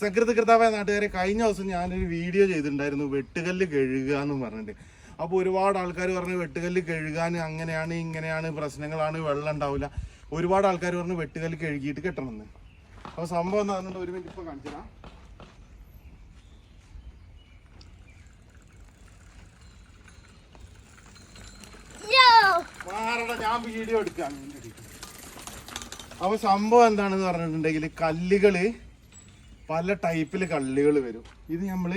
സകൃതകൃതാവായ നാട്ടുകാരെ കഴിഞ്ഞ ദിവസം ഞാനൊരു വീഡിയോ ചെയ്തിട്ടുണ്ടായിരുന്നു വെട്ടുകല്ല് കഴുകുക എന്ന് പറഞ്ഞിട്ട്. അപ്പോൾ ഒരുപാട് ആൾക്കാർ പറഞ്ഞു വെട്ടുകല്ല് കഴുകാൻ അങ്ങനെയാണ് ഇങ്ങനെയാണ് പ്രശ്നങ്ങളാണ് വെള്ളം ഉണ്ടാവില്ല. ഒരുപാട് ആൾക്കാർ പറഞ്ഞു വെട്ടുകല്ല് കഴുകിയിട്ട് കെട്ടണമെന്ന് അപ്പോൾ സംഭവം എന്താണെന്നുണ്ട് ഒരു മിനിറ്റ് ഇപ്പോൾ കാണിച്ചതാ ഞാൻ വീഡിയോ എടുക്കാം. അപ്പൊ സംഭവം എന്താണെന്ന് പറഞ്ഞിട്ടുണ്ടെങ്കിൽ കല്ലുകൾ പല ടൈപ്പിൽ കല്ലുകൾ വരും. ഇത് നമ്മൾ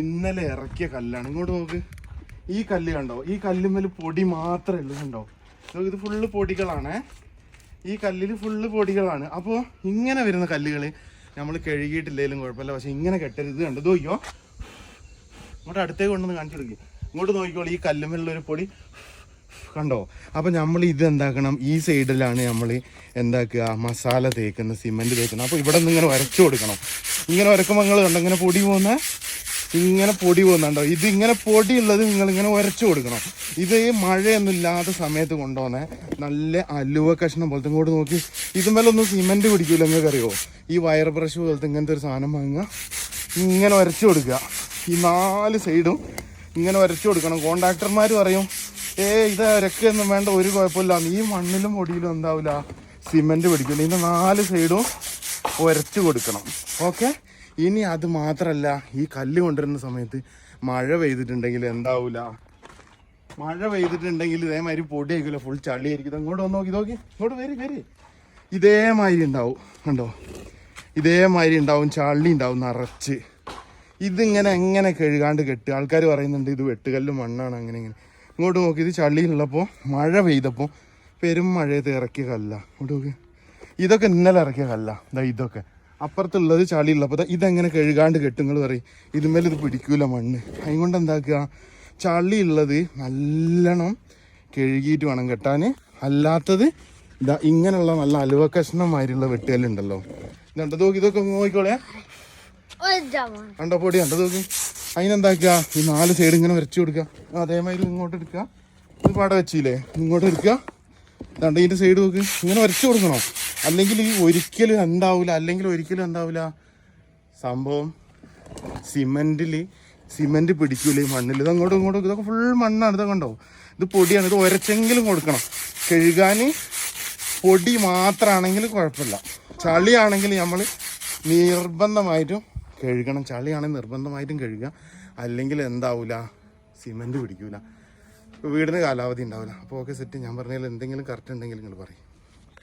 ഇന്നലെ ഇറക്കിയ കല്ലാണ്. ഇങ്ങോട്ട് നോക്ക്. ഈ കല്ല് കണ്ടോ? ഈ കല്ലുമ്മൽ പൊടി മാത്രമേ ഉള്ളൂ കണ്ടോ? ഇത് ഫുള്ള് പൊടികളാണ്. ഈ കല്ലിൽ ഫുള്ള് പൊടികളാണ്. അപ്പോൾ ഇങ്ങനെ വരുന്ന കല്ലുകൾ നമ്മൾ കഴുകിയിട്ടില്ലെങ്കിലും കുഴപ്പമില്ല. പക്ഷെ ഇങ്ങനെ കെട്ടരുത് കണ്ടോ? നോക്കിയോ ഇങ്ങോട്ട് അടുത്തേക്ക് കൊണ്ടുവന്ന് കാണിച്ചു കൊടുക്കുക ഇങ്ങോട്ട് നോക്കിക്കോളൂ. ഈ കല്ലുമ്മലുള്ള ഒരു പൊടി. കണ്ടോ? അപ്പം നമ്മൾ ഇത് എന്താക്കണം? ഈ സൈഡിലാണ് നമ്മൾ എന്താക്കുക? മസാല തേക്കുന്നത് സിമെന്റ് തേക്കുന്നത് അപ്പോൾ ഇവിടെ നിന്ന് ഇങ്ങനെ വരച്ചു കൊടുക്കണം. ഇങ്ങനെ വരക്കുമ്പോൾ നിങ്ങൾ കണ്ടോ? ഇങ്ങനെ പൊടി പോകുന്ന? ഇങ്ങനെ പൊടി പോകുന്നുണ്ടോ ഇത് ഇങ്ങനെ പൊടി ഉള്ളത് നിങ്ങൾ ഇങ്ങനെ ഉരച്ചു കൊടുക്കണം. ഇത് ഈ മഴയൊന്നും ഇല്ലാത്ത സമയത്ത് കൊണ്ടുവന്നേ നല്ല അലുവ കഷ്ണം പോലത്തെ ഇങ്ങോട്ട് നോക്കി. ഇതുമേലൊന്നും സിമെന്റ് പിടിക്കൂല നിങ്ങൾക്ക് അറിയോ ഈ വയർ ബ്രഷ് പോലത്തെ ഇങ്ങനത്തെ ഒരു സാധനം വാങ്ങുക. ഇങ്ങനെ ഉരച്ചു കൊടുക്കുക. ഈ നാല് സൈഡും ഇങ്ങനെ ഉരച്ചു കൊടുക്കണം. കോണ്ടാക്ടർമാർ പറയും ഏ ഇത് വരക്കൊന്നും വേണ്ട ഒരു കുഴപ്പമില്ല. ഈ മണ്ണിലും പൊടിയിലും എന്താവില്ല സിമെന്റ് പിടിക്കണം ഇതിന്റെ നാല് സൈഡും ഉരച്ചു കൊടുക്കണം. ഓക്കെ? ഇനി അത് മാത്രല്ല ഈ കല്ല് കൊണ്ടുവരുന്ന സമയത്ത് മഴ പെയ്തിട്ടുണ്ടെങ്കിൽ എന്താവൂല? മഴ പെയ്തിട്ടുണ്ടെങ്കിൽ ഇതേമാതിരി പൊടി ആയിരിക്കില്ല ഫുൾ ചളിയായിരിക്കും. ആയിരിക്കും അങ്ങോട്ട് വന്ന് നോക്കി നോക്കി. ഇങ്ങോട്ട് വരി വരി. ഇതേമാതിരി ഉണ്ടാവും. കണ്ടോ? ഇതേമാതിരി ഉണ്ടാവും. ചള്ളി ഉണ്ടാവും. നിറച്ച്. ഇതിങ്ങനെ എങ്ങനെ കഴുകാണ്ട് കെട്ടുക? ആൾക്കാർ പറയുന്നുണ്ട് ഇത് വെട്ടുകല്ല് മണ്ണാണ്. അങ്ങനെ ഇങ്ങനെ. ഇങ്ങോട്ട് നോക്കി ഇത് ചളിയിലുള്ളപ്പോൾ മഴ പെയ്തപ്പോൾ പെരും മഴയത്ത് ഇറക്കിയ കല്ല. ഇങ്ങോട്ട് നോക്കി. ഇതൊക്കെ ഇന്നലെ ഇറക്കിയ കല്ല. ഇതാ ഇതൊക്കെ. അപ്പുറത്തുള്ളത് ചളിയുള്ളപ്പോൾ ഇതെങ്ങനെ കഴുകാണ്ട് കെട്ടും നിങ്ങൾ പറയും. ഇതുമേൽ ഇത് പിടിക്കൂല മണ്ണ്. അതുകൊണ്ട് എന്താക്കുക? ചളിയുള്ളത് നല്ലോണം കഴുകിയിട്ട് വേണം കെട്ടാൻ അല്ലാത്തത് ഇതാ ഇങ്ങനെയുള്ള നല്ല അലുവ കഷ്ണമായിട്ടുള്ള വെട്ടുകല്ലുണ്ടല്ലോ. ഇതുണ്ടോ? നോക്കി ഇതൊക്കെ നോക്കിക്കോളേ. കണ്ടോ പൊടി? കണ്ടോ നോക്കി അതിനെന്താക്കുക? ഈ നാല് സൈഡ് ഇങ്ങനെ വരച്ചു കൊടുക്കുക. അതേമാതിരി ഇങ്ങോട്ട് എടുക്കുക. ഇത് പാടെ വെച്ചില്ലേ? ഇങ്ങോട്ട് എടുക്കുക. രണ്ട് ഇതിന്റെ സൈഡ് നോക്ക്. ഇങ്ങനെ വരച്ചു കൊടുക്കണോ? അല്ലെങ്കിൽ ഈ ഒരിക്കലും ഉണ്ടാവില്ല അല്ലെങ്കിൽ ഒരിക്കലും ഉണ്ടാവില്ല സംഭവം സിമെന്റിൽ സിമെന്റ് പിടിക്കൂല മണ്ണിൽ ഇത് അങ്ങോട്ടും ഇങ്ങോട്ടും ഇതൊക്കെ ഫുൾ മണ്ണാണ്. ഇതൊക്കെ ഉണ്ടാവും ഇത് പൊടിയാണ്. ഇത് ഒരച്ചെങ്കിലും കൊടുക്കണം. കഴുകാൻ പൊടി മാത്രമാണെങ്കിൽ കുഴപ്പമില്ല. ചളിയാണെങ്കിൽ നമ്മൾ നിർബന്ധമായിട്ടും കഴുകണം. ചളിയാണെങ്കിൽ നിർബന്ധമായിട്ടും കഴുകുക. അല്ലെങ്കിൽ എന്താവൂല? സിമെന്റ് പിടിക്കൂല. വീടിന് കാലാവധി ഉണ്ടാവില്ല അപ്പോൾ ഓക്കെ സെറ്റ് ഞാൻ പറഞ്ഞാൽ എന്തെങ്കിലും കറക്റ്റ് ഉണ്ടെങ്കിൽ നിങ്ങൾ പറയും.